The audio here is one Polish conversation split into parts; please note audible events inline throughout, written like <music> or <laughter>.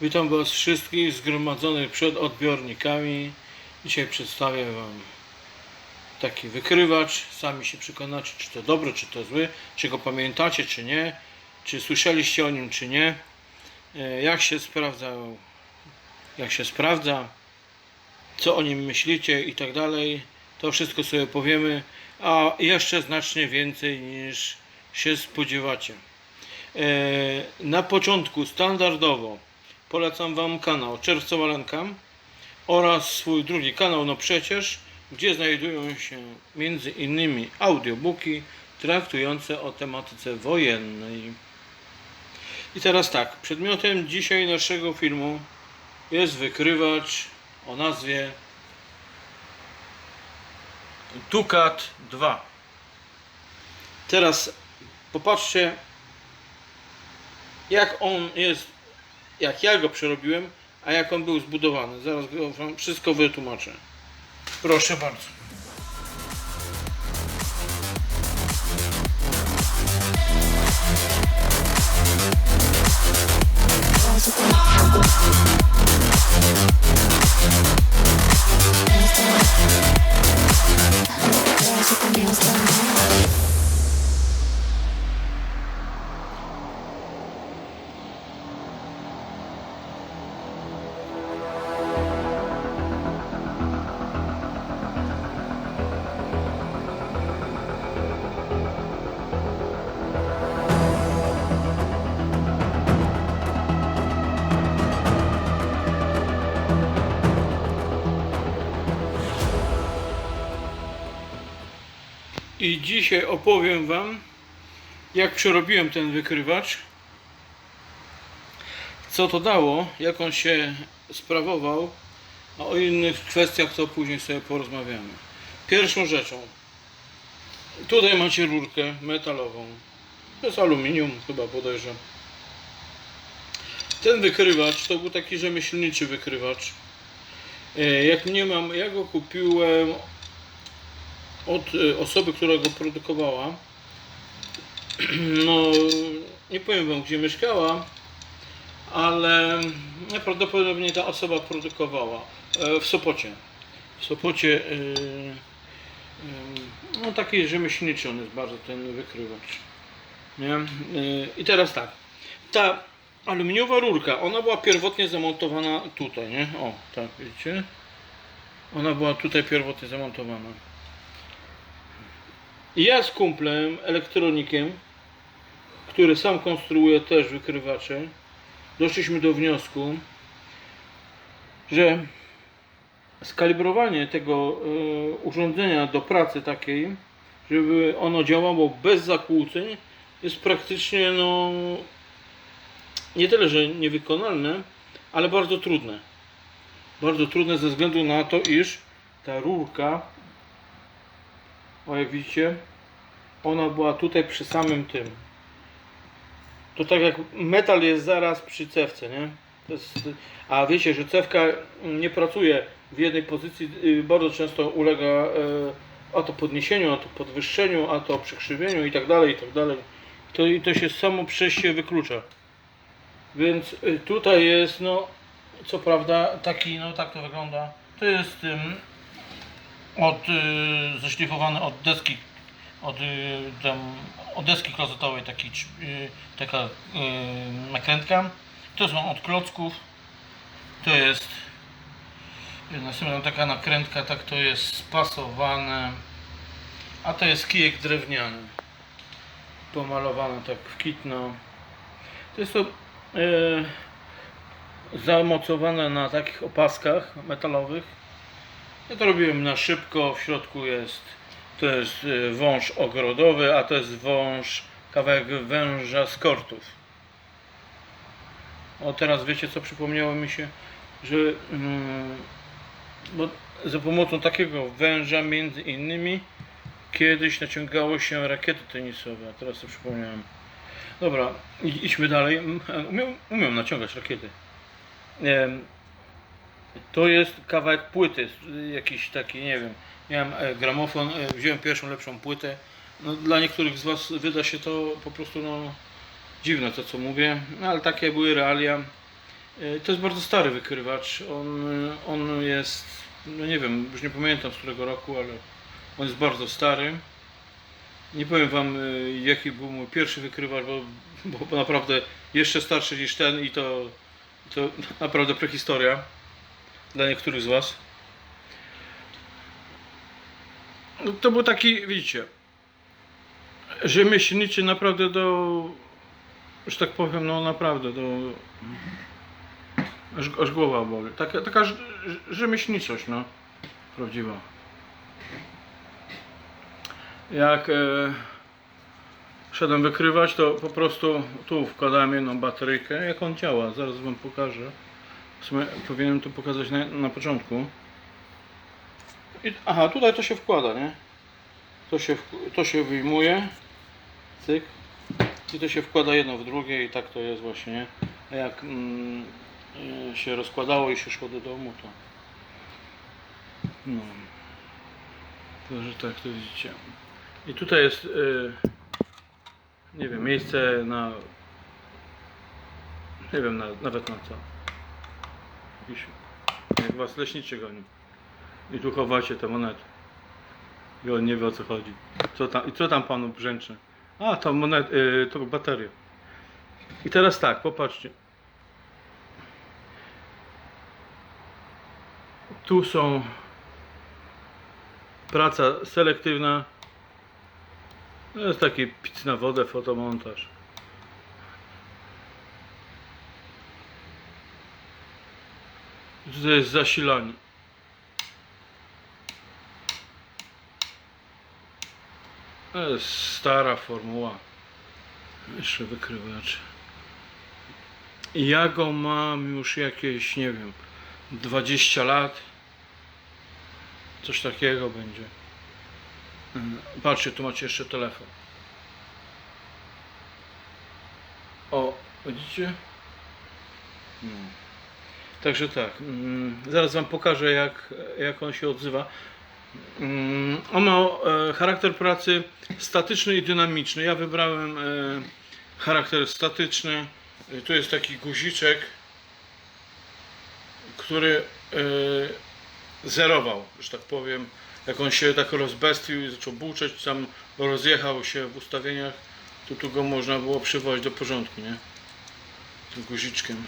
Witam Was wszystkich zgromadzonych przed odbiornikami. Dzisiaj przedstawię Wam taki wykrywacz. Sami się przekonacie, czy to dobry, czy to zły, czy go pamiętacie, czy nie, czy słyszeliście o nim, czy nie. E, Jak się sprawdza, jak się sprawdza, co o nim myślicie i tak dalej. To wszystko sobie powiemy, a jeszcze znacznie więcej niż się spodziewacie. E, Na początku standardowo polecam Wam kanał Czerwcowa Lenka oraz swój drugi kanał, no przecież, gdzie znajdują się między innymi audiobooki traktujące o tematyce wojennej. I teraz tak, przedmiotem dzisiaj naszego filmu jest wykrywacz o nazwie Tukat 2. Teraz popatrzcie, jak on jest, jak ja go przerobiłem, a jak on był zbudowany. Zaraz wam wszystko wytłumaczę. Proszę bardzo. I dzisiaj opowiem Wam, jak przerobiłem ten wykrywacz, co to dało, jak on się sprawował, a o innych kwestiach to później sobie porozmawiamy. Pierwszą rzeczą, tutaj macie rurkę metalową, to jest aluminium chyba podejrzewam. Ten wykrywacz to był taki rzemieślniczy wykrywacz. E, Jak nie mam, ja go kupiłem od y, osoby, która go produkowała. <clears throat> No, nie powiem wam, gdzie mieszkała, ale prawdopodobnie ta osoba produkowała e, w Sopocie. W Sopocie, y, y, no taki rzemieślniczy on jest bardzo ten wykrywacz. Nie? I teraz tak, ta aluminiowa rurka, ona była pierwotnie zamontowana tutaj, nie? O, tak, widzicie? Ona była tutaj pierwotnie zamontowana. Ja z kumplem, elektronikiem, który sam konstruuje też wykrywacze, doszliśmy do wniosku, że skalibrowanie tego e, urządzenia do pracy takiej, żeby ono działało bez zakłóceń, jest praktycznie no, nie tyle, że niewykonalne, ale bardzo trudne. Bardzo trudne ze względu na to, iż ta rurka o jak widzicie, ona była tutaj przy samym tym. To tak jak metal jest zaraz przy cewce, nie? Jest, a wiecie, że cewka nie pracuje w jednej pozycji, y, bardzo często ulega e, a to podniesieniu, a to podwyższeniu, a to przekrzywieniu i tak dalej, i tak dalej. To, i to się samo przejście wyklucza. Więc y, tutaj jest, no, co prawda, taki, no tak to wygląda. To jest od, y, zeszlifowany od deski, od, y, tam, od deski klozetowej taki, y, taka nakrętka. To są od klocków. To jest następna taka nakrętka, tak to jest spasowane. A to jest kijek drewniany. Pomalowany tak w kitno. To jest to y, zamocowane na takich opaskach metalowych. Ja to robiłem na szybko. W środku jest to jest y, wąż ogrodowy, a to jest wąż, kawałek węża z kortów. O teraz wiecie co przypomniało mi się, że mm, bo za pomocą takiego węża między innymi kiedyś naciągało się rakiety tenisowe, a teraz sobie przypomniałem. Dobra, idź- idźmy dalej. Umiem, umiem naciągać rakiety. To jest kawałek płyty, jakiś taki, nie wiem. Miałem e, gramofon, e, wziąłem pierwszą lepszą płytę. No, dla niektórych z Was wyda się to po prostu no, dziwne to co mówię, no, ale takie były realia. E, To jest bardzo stary wykrywacz. On, on jest, no nie wiem, już nie pamiętam z którego roku, ale on jest bardzo stary. Nie powiem wam jaki był mój pierwszy wykrywacz, bo, bo naprawdę jeszcze starszy niż ten i to, to <laughs> naprawdę prehistoria dla niektórych z was. No, To był taki, widzicie, rzemieślniczy naprawdę do, że tak powiem, no naprawdę do, aż, aż głowa boli. Taka, taka rz- rz- rzemieślniczość, no, prawdziwa. Jak e, szedłem wykrywać, to po prostu tu wkładałem jedną bateryjkę, jak on działa, zaraz wam pokażę. W sumie powinienem to pokazać na, na początku. I, aha, tutaj to się wkłada, nie? To się, to się wyjmuje. Cyk. I to się wkłada jedno w drugie i tak to jest właśnie, nie? A jak mm, e, się rozkładało i się szło do domu, to... No. To, że tak to widzicie. I tutaj jest, e, nie wiem, miejsce na... Nie wiem na, nawet na co. Jakiś, jak was leśniczy goni. I tu chowacie te monety. I on nie wie o co chodzi. Co tam, I co tam panu brzęczy? A, to monet, y, to bateria. I teraz tak, popatrzcie. Tu są praca selektywna. To jest taki pic na wodę, fotomontaż. Tutaj jest zasilanie. To jest stara formuła. Jeszcze wykrywacz. Ja go mam już jakieś, nie wiem, 20 lat. Coś takiego będzie. Mm, Patrzcie, tu macie jeszcze telefon. O, widzicie? No. Także tak, mm, zaraz Wam pokażę jak, jak on się odzywa. Mm, On ma e, charakter pracy statyczny i dynamiczny. Ja wybrałem e, charakter statyczny. Tu jest taki guziczek, który e, zerował, że tak powiem. Jak on się tak rozbestwił i zaczął buczeć, tam rozjechał się w ustawieniach, to tu go można było przywołać do porządku, nie? Tym guziczkiem.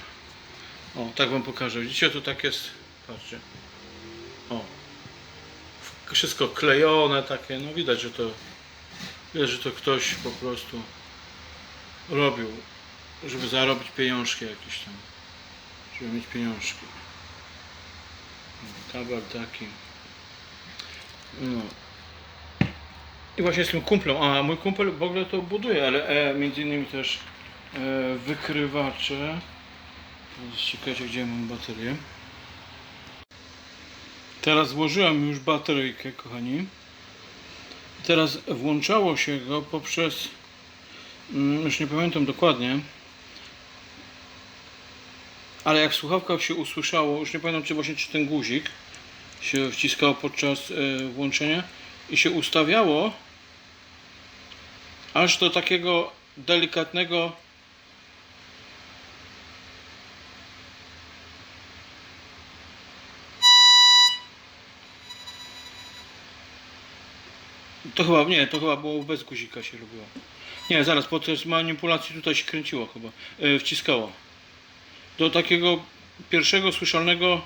O, tak wam pokażę. Widzicie, tu tak jest. Patrzcie. O. Wszystko klejone takie, no widać, że to widać, że to ktoś po prostu robił, żeby zarobić pieniążki jakieś tam. Żeby mieć pieniążki. Kabel taki. No. I właśnie z tym kumplem, a mój kumpel w ogóle to buduje, ale e, między innymi też e, wykrywacze. Czekajcie, gdzie mam baterię. Teraz włożyłem już bateryjkę, kochani. Teraz włączało się go poprzez, mm, już nie pamiętam dokładnie, ale jak w słuchawkach się usłyszało, już nie pamiętam czy właśnie czy ten guzik się wciskało podczas e, włączenia i się ustawiało aż do takiego delikatnego To chyba, nie, to chyba było bez guzika się robiło. Nie, zaraz, podczas manipulacji tutaj się kręciło chyba, e, wciskało. Do takiego pierwszego słyszalnego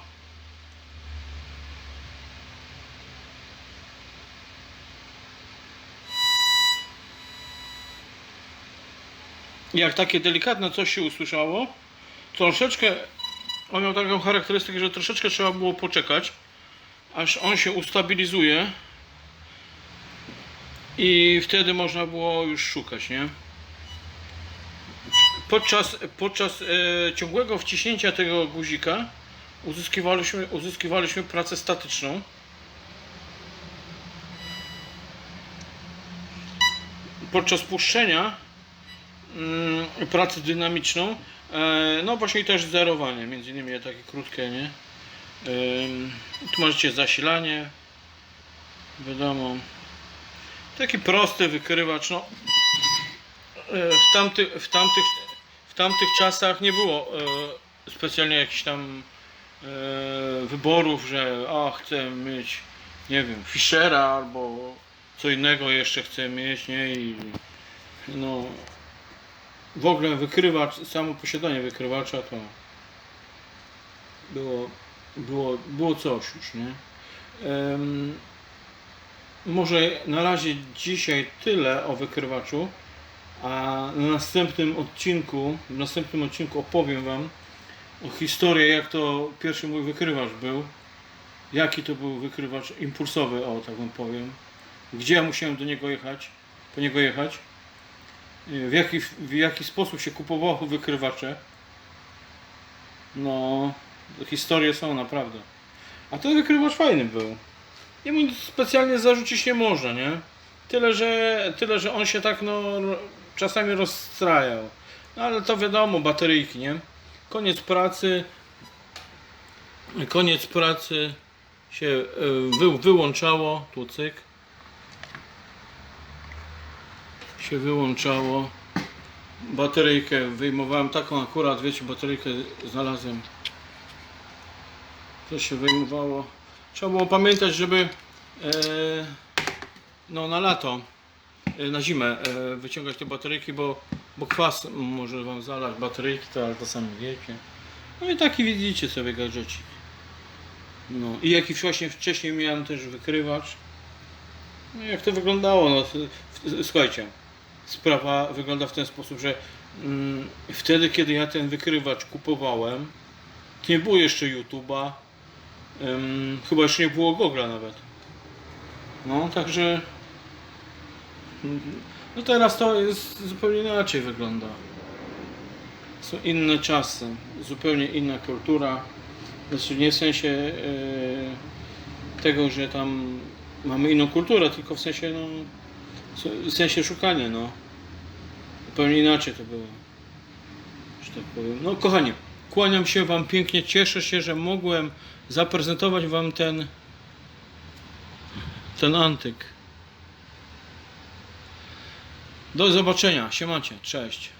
jak takie delikatne coś się usłyszało, troszeczkę, on miał taką charakterystykę, że troszeczkę trzeba było poczekać, aż on się ustabilizuje i wtedy można było już szukać, nie? Podczas, podczas e, ciągłego wciśnięcia tego guzika uzyskiwaliśmy, uzyskiwaliśmy pracę statyczną. Podczas puszczenia mm, pracę dynamiczną, e, no właśnie też zerowanie, między innymi takie krótkie, nie? Ym, tu możecie zasilanie, wiadomo. Taki prosty wykrywacz, no. E, W, tamty, w, tamtych, w tamtych czasach nie było e, specjalnie jakichś tam e, wyborów, że a chcę mieć, nie wiem, Fischera albo co innego jeszcze chcę mieć, nie? I no w ogóle wykrywacz, samo posiadanie wykrywacza to było, było, było coś już, nie? Em, może na razie dzisiaj tyle o wykrywaczu, a na następnym odcinku, w następnym odcinku opowiem Wam o historii, jak to pierwszy mój wykrywacz był, jaki to był wykrywacz impulsowy, o tak Wam powiem, gdzie ja musiałem do niego jechać, po niego jechać, w jaki, w jaki sposób się kupowało wykrywacze. No, historie są naprawdę. A ten wykrywacz fajny był. Jemu specjalnie zarzucić nie można, nie? Tyle, że, tyle, że on się tak no czasami rozstrajał. No ale to wiadomo, bateryjki, nie? Koniec pracy. Koniec pracy się y, wy, wyłączało. Tu cyk. Się wyłączało. Bateryjkę wyjmowałem taką akurat, wiecie, bateryjkę znalazłem. To się wyjmowało. Trzeba było pamiętać, żeby e, no na lato, e, na zimę e, wyciągać te bateryjki, bo, bo kwas może wam zalać bateryjki, to ale to sami wiecie. No i taki widzicie sobie gadżecik. No i jaki właśnie wcześniej miałem też wykrywacz. No jak to wyglądało? No, słuchajcie, sprawa wygląda w ten sposób, że mm, wtedy kiedy ja ten wykrywacz kupowałem, nie było jeszcze YouTube'a, Ym, chyba jeszcze nie było Google'a nawet. No, także. No teraz to jest zupełnie inaczej wygląda. Są inne czasy, zupełnie inna kultura. Znaczy nie w sensie e, tego, że tam mamy inną kulturę, tylko w sensie no, w sensie szukania, no. Zupełnie inaczej to było. Że tak powiem. No kochani, kłaniam się Wam pięknie, cieszę się, że mogłem zaprezentować Wam ten ten antyk. Do zobaczenia, siemacie, cześć.